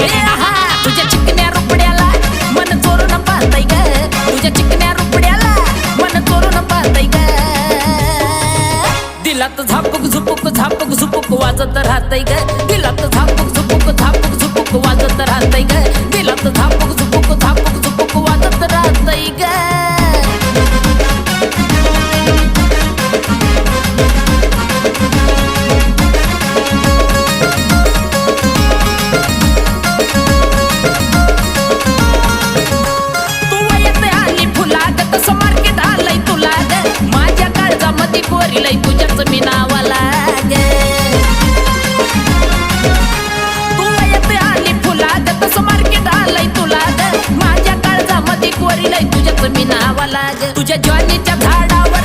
ए आहा, तुझ्या चिकन्या रुपड्याला मन चोरून पाहतय ग तुझ्या चिकन्या रुपड्याला मन चोरून पाहतय ग दिलात झापूक झुपूक झापूक झुपूक वाजत राहतय ग. दिलात झापूक तुझ्याच मी नावाला ग तू वयत आली फुला फुलाग तसं मार्केट आलंय तुला ग माझ्या काळजामध्ये कोरिलंय तुझ्याच मी नावाला ग तुझ्या ज्वानीच्या झाडावर